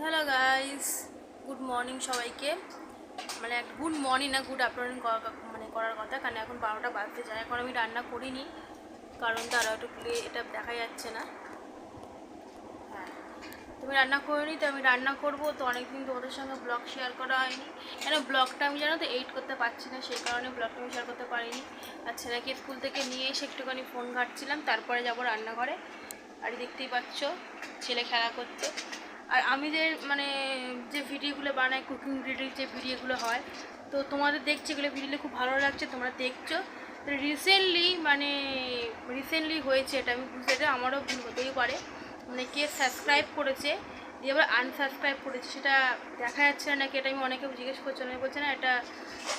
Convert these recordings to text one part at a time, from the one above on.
Hello guys good morning সবাইকে। মানে এক গুড মর্নিং না গুড আফটারনুন মানে করার কথা, কারণ এখন বারোটা বাজতে যায়। এখন আমি রান্না করিনি, কারণ তারা একটু এটা দেখা যাচ্ছে না। হ্যাঁ তুমি রান্না করিনি, তো আমি রান্না করব। তো অনেকদিন তোমাদের সঙ্গে ব্লগ শেয়ার করা হয়নি। কেন ব্লগটা আমি জানো তো এইট করতে পারছি না, সেই কারণে ব্লগটা আমি শেয়ার করতে পারিনি। আর ছেলেকে স্কুল থেকে নিয়ে এসে একটুখানি ফোন ঘাটছিলাম, তারপরে যাব রান্নাঘরে। আর দেখতেই পাচ্ছ, ছেলে খেলা করছে। আর আমি যে মানে যে ভিডিওগুলো বানাই কুকিং রিলেটেড যে ভিডিওগুলো হয়, তো তোমাদের দেখছি এগুলো ভিডিওগুলো খুব ভালো লাগছে, তোমরা দেখছ। রিসেন্টলি মানে রিসেন্টলি হয়েছে এটা, আমি বুঝতে আমারও ভুল হতেই পারে। মানে কে সাবস্ক্রাইব করেছে দিয়ে আবার আনসাবস্ক্রাইব করেছে। সেটা দেখা যাচ্ছে না, নাকি এটা আমি অনেকে জিজ্ঞেস করছি, অনেকে বলছে, না, এটা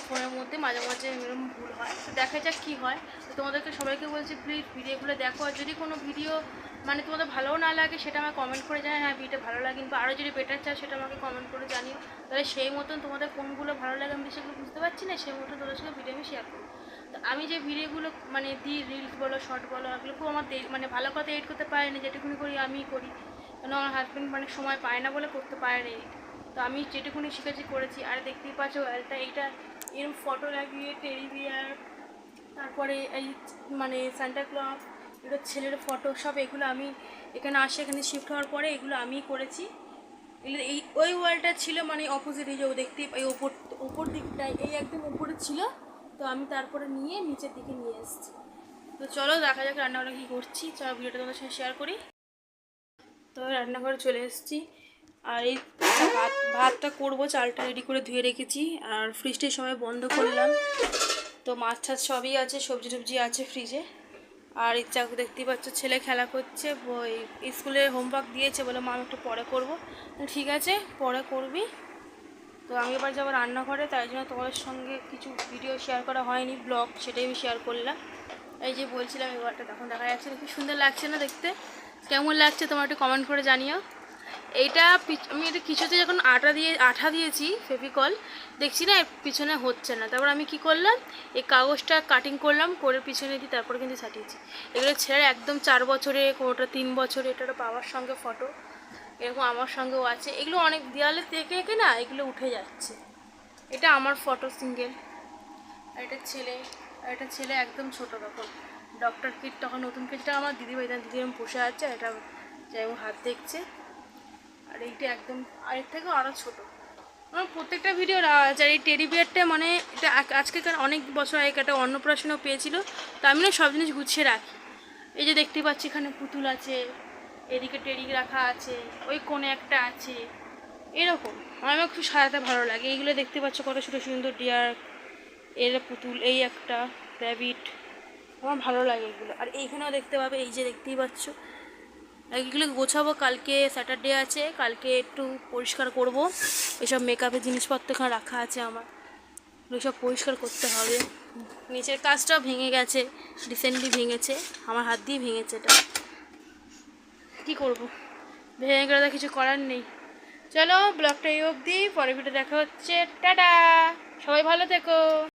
ফোনের মধ্যে মাঝে মাঝে এরকম ভুল হয়। তো দেখা যাক কী হয়। তো তোমাদেরকে সবাইকে বলছি প্লিজ ভিডিওগুলো দেখো। আর যদি কোনো ভিডিও মানে তোমাদের ভালোও না লাগে, সেটা আমাকে কমেন্ট করে জানাই হ্যাঁ ভিডিও ভালো লাগে বা আরও যদি বেটার চাও, সেটা আমাকে কমেন্ট করে জানিও। তাহলে সেই মতন তোমাদের কোনগুলো ভালো লাগে, আমি সেগুলো বুঝতে পারছি না, সেই মতন তোমাদের সঙ্গে ভিডিও আমি শেয়ার করব। তো আমি যে ভিডিওগুলো মানে দিই রিলস বলো শর্ট বলো, এগুলো খুব আমার মানে ভালো কথা এডিট করতে পারিনি, যেটুকুনি করি আমি করি। কেন আমার হাজব্যান্ড মানে সময় পায় না বলে করতে পারে না edit। তো আমি যেটুকুনি শিখেছি করেছি। আর দেখতেই পাচ্ছ ওয়ালটা এইটা এরকম ফটো লাগিয়ে টেরি বিয়ার তারপরে এই মানে ক্লজ এটা ছেলের ফটো সব এগুলো আমি এখানে আসে, এখানে শিফট হওয়ার পরে এগুলো আমিই করেছি। এগুলো এই, ওই ওয়ালটা ছিল মানে অপোজিট এই যে দেখতে এই ওপর ওপর দিকটায়, এই একদম উপরে ছিল। তো আমি তারপরে নিয়ে নিচের দিকে নিয়ে এসেছি। তো চলো দেখা যাক রান্নাঘরে কী করছি। চলো ভিডিওটা তোমাদের সাথে শেয়ার করি। তো রান্নাঘরে চলে এসেছি। আর এই ভাত, ভাতটা করব, চালটা রেডি করে ধুয়ে রেখেছি। আর ফ্রিজটা সবাই বন্ধ করলাম। তো মাছ টাছ সবই আছে, সবজি টবজি আছে ফ্রিজে। আর ইচ্ছা দেখতেই পাচ্ছ, ছেলে খেলা করছে ওই স্কুলে হোমওয়ার্ক দিয়েছে বলে মা আমি একটু পরে করব। ঠিক আছে, পরে করবি। তো আমি এবার যাব রান্নাঘরে, তাই জন্য তোমাদের সঙ্গে কিছু ভিডিও শেয়ার করা হয়নি ব্লগ সেটাই আমি শেয়ার করলাম। এই যে বলছিলাম এবারটা তখন দেখা যাচ্ছে কি সুন্দর লাগছে না দেখতে। কেমন লাগছে তোমার একটু কমেন্ট করে জানিও। এইটা আমি এটা কিছুতে যখন আটা দিয়ে আঠা দিয়েছি ফেভিকল, দেখছি না এর পিছনে হচ্ছে না। তারপর আমি কি করলাম? এই কাগজটা কাটিং করলাম, করে পিছনে দিয়ে তারপরে কিন্তু সাটিয়েছি এগুলো ছেড়ে একদম চার বছরে, কোনোটা তিন বছরে এটা বাবার সঙ্গে ফটো এরকম আমার সঙ্গেও আছে। এগুলো অনেক দেওয়ালে থেকে এঁকে না, এগুলো উঠে যাচ্ছে। এটা আমার ফটো সিঙ্গেল আর এটা ছেলে, আর এটা ছেলে একদম ছোটো তখন ডক্টর কিট তখন নতুন কিটটা আমার দিদি ভাই দিদি এরকম বসে আছে, এটা যেমন হাত দেখছে। আর এইটা একদম, আর এর থেকেও আরও ছোটো। আমার প্রত্যেকটা ভিডিও আর এই টেডি বিয়ারটা মানে এটা আজকেকার অনেক বছর আগে একটা অন্নপ্রাশনও পেয়েছিল, তা আমি না সব জিনিস গুছিয়ে রাখি। এই যে দেখতে পাচ্ছি, এখানে পুতুল আছে, এদিকে টেডি রাখা আছে, ওই কোণে একটা আছে, এরকম। আমার খুব সাজাতে ভালো লাগে। এইগুলো দেখতে পাচ্ছ কত ছোটো সুন্দর ডিয়ার এর পুতুল, এই একটা র্যাবিট আমার ভালো লাগে এগুলো। আর এইখানেও দেখতে পাবে, এই যে দেখতেই পাচ্ছ। এগুলো গোছাবো, কালকে স্যাটারডে আছে, কালকে একটু পরিষ্কার করব। এসব মেকআপের জিনিসপত্র এখানে রাখা আছে আমার। সব পরিষ্কার করতে হবে। নিচের কাজটাও ভেঙে গেছে রিসেন্টলি ভেঙেছে। আমার হাত দিয়ে ভেঙেছে এটা। কী করব? ভেঙে গেলে তো কিছু করার নেই। চলো, ব্লগটা এই অবধি। পরে ভিডিও দেখা হচ্ছে। টাটা! সবাই ভালো থেকো।